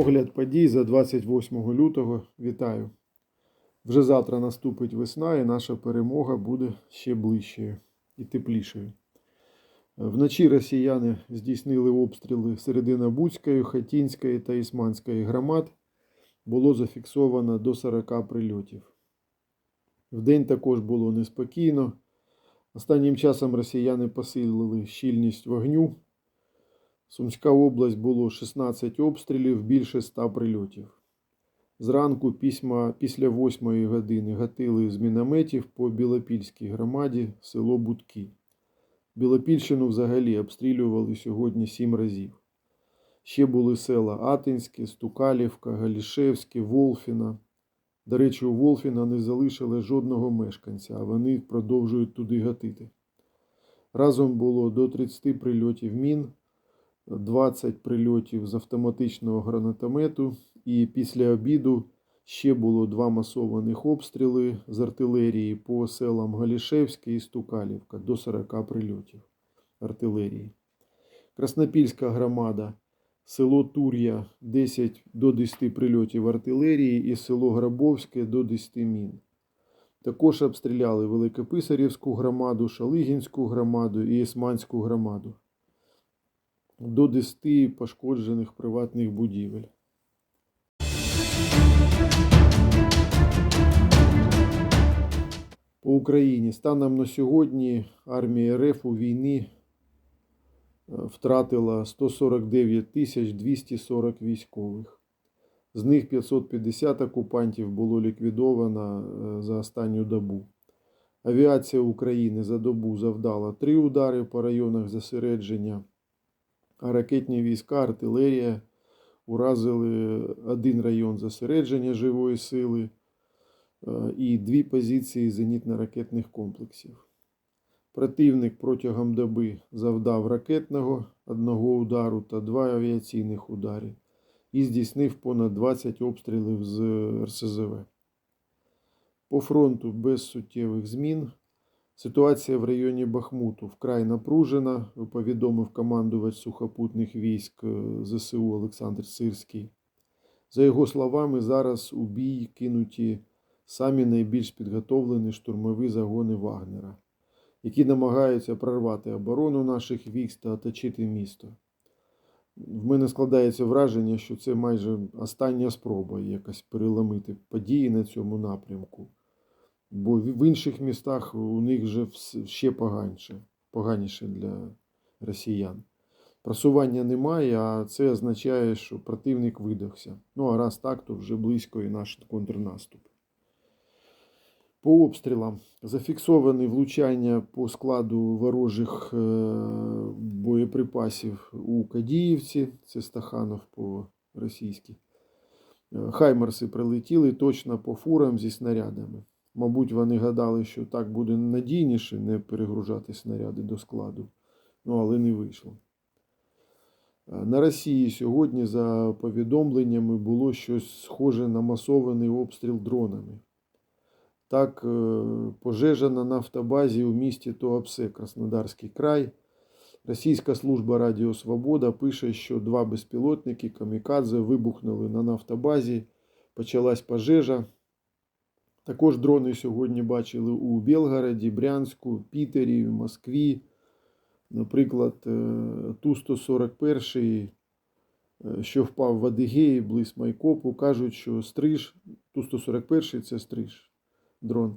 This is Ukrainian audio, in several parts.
Огляд подій за 28 лютого. Вітаю. Вже завтра наступить весна і наша перемога буде ще ближчою і теплішою. Вночі росіяни здійснили обстріли Серединобудської, Хатінської та Ісманської громад. Було зафіксовано до 40 прильотів. Вдень також було неспокійно. Останнім часом росіяни посилили щільність вогню. Сумська область було 16 обстрілів, більше 100 прильотів. Зранку пісьма, після 8 години гатили з мінометів по Білопільській громаді село Будки. Білопільщину взагалі обстрілювали сьогодні 7 разів. Ще були села Атинське, Стукалівка, Галішевське, Волфіна. До речі, у Волфіна не залишили жодного мешканця, а вони продовжують туди гатити. Разом було до 30 прильотів мін, 20 прильотів з автоматичного гранатомету, і після обіду ще було два масованих обстріли з артилерії по селам Галішевське і Стукалівка до 40 прильотів артилерії. Краснопільська громада, село Тур'я 10 до 10 прильотів артилерії і село Грабовське до 10 мін. Також обстріляли Великописарівську громаду, Шалигінську громаду і Ісманську громаду. До 10 пошкоджених приватних будівель. По Україні станом на сьогодні армія РФ у війні е, втратила 149 тисяч 240 військових. З них 550 окупантів було ліквідовано е, за останню добу. Авіація України за добу завдала три удари по районах зосередження, а ракетні війська, артилерія уразили один район зосередження живої сили е, і дві позиції зенітно-ракетних комплексів. Противник протягом доби завдав ракетного одного удару та два авіаційних удари і здійснив понад 20 обстрілів з РСЗВ. По фронту без суттєвих змін. Ситуація в районі Бахмуту вкрай напружена, повідомив командувач сухопутних військ е, ЗСУ Олександр Сирський. За його словами, зараз у бій кинуті самі найбільш підготовлені штурмові загони Вагнера, які намагаються прорвати оборону наших військ та оточити місто. В мене складається враження, що це майже остання спроба якось переломити події на цьому напрямку. Бо в інших містах у них вже ще поганіше, поганіше для росіян. Просування немає, а це означає, що противник видохся. Ну, а раз так, то вже близько і наш контрнаступ. По обстрілам зафіксовані влучання по складу ворожих боєприпасів у Кадіївці, це Стаханов по-російськи. Хаймерси прилетіли точно по фурам зі снарядами. Мабуть, вони гадали, що так буде надійніше не перегружати снаряди до складу, ну але не вийшло. На Росії сьогодні, за повідомленнями, було щось схоже на масований обстріл дронами. Так, пожежа на нафтобазі у місті Туапсе, Краснодарський край. Російська служба Радіо Свобода пише, що два безпілотники камікадзе вибухнули на нафтобазі, почалась пожежа. Також дрони сьогодні бачили у Білгороді, Брянську, Пітері, Москві. Наприклад, Ту-141, що впав в Адигеї близь Майкопу, кажуть, що стриж, Ту-141 це стриж дрон,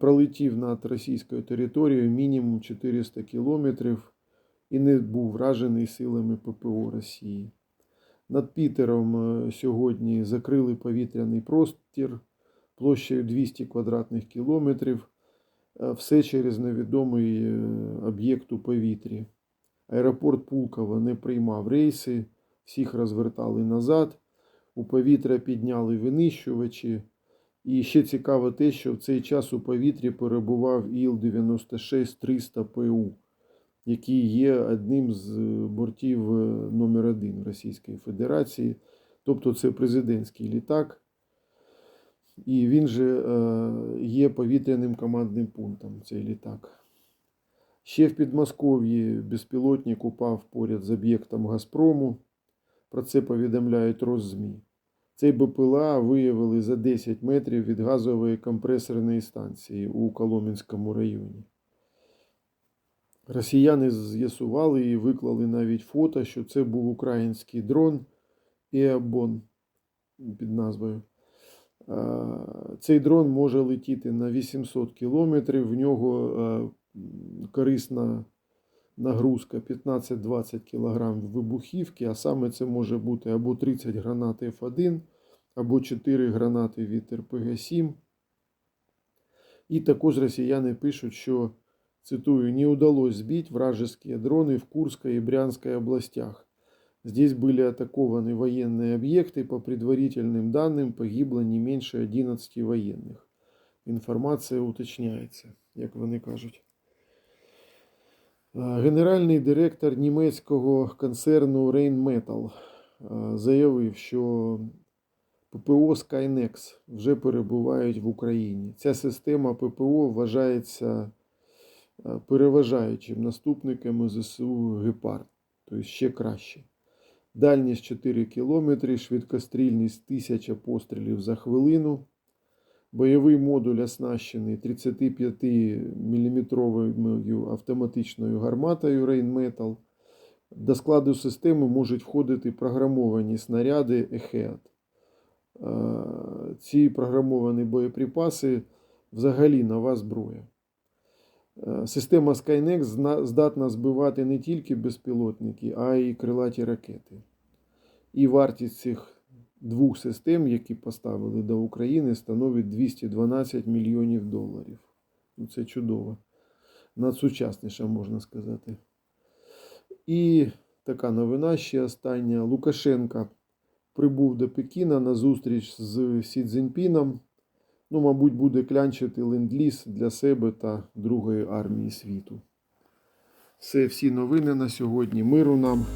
пролетів над російською територією мінімум 400 кілометрів і не був вражений силами ППО Росії. Над Пітером сьогодні закрили повітряний простір площею 200 квадратних кілометрів, все через невідомий об'єкт у повітрі. Аеропорт Пулково не приймав рейси, всіх розвертали назад, у повітря підняли винищувачі. І ще цікаво те, що в цей час у повітрі перебував Іл-96-300 ПУ, який є одним з бортів номер 1 Російської Федерації. Тобто це президентський літак. І він же є повітряним командним пунктом цей літак. Ще в Підмосков'ї безпілотник упав поряд з об'єктом Газпрому. Про це повідомляють Роззмі. Цей БПЛА виявили за 10 метрів від газової компресорної станції у Коломінському районі. Росіяни з'ясували і виклали навіть фото, що це був український дрон Еабон під назвою. Е, Цей дрон може летіти на 800 кілометрів. В нього е, корисна нагрузка 15-20 кг вибухівки, а саме це може бути або 30 гранат F1, або 4 гранати від РПГ-7. І також росіяни пишуть, що, цитую, не удалось сбить вражеские дроны в Курской и Брянской областях. Здесь были атакованы военные объекты. По предварительным данным погибло не менше 11 военных. Інформація уточняється, як вони кажуть. Е, Генеральний директор німецького концерну Rheinmetall е, заявив, що ППО Skynex вже перебувають в Україні. Ця система ППО вважається е, переважаючим наступниками ЗСУ Гепард, тобто ще краще. Дальність 4 км, швидкострільність 1000 пострілів за хвилину. Бойовий модуль оснащений 35 мм автоматичною гарматою Rheinmetall. До складу системи можуть входити програмовані снаряди EHEAD. Е, Ці програмовані боєприпаси взагалі нова зброя. Е, Система Skynex здатна збивати не тільки безпілотники, а й крилаті ракети. І вартість цих двох систем, які поставили до України, становить 212 мільйонів доларів. Ну, Це чудово. Надсучасніше, можна сказати. І така новина ще остання. Лукашенка прибув до Пекіна на зустріч з Сі Цзіньпіном. Ну, мабуть, буде клянчити ленд-ліз для себе та Другої армії світу. Це всі новини на сьогодні. Миру нам.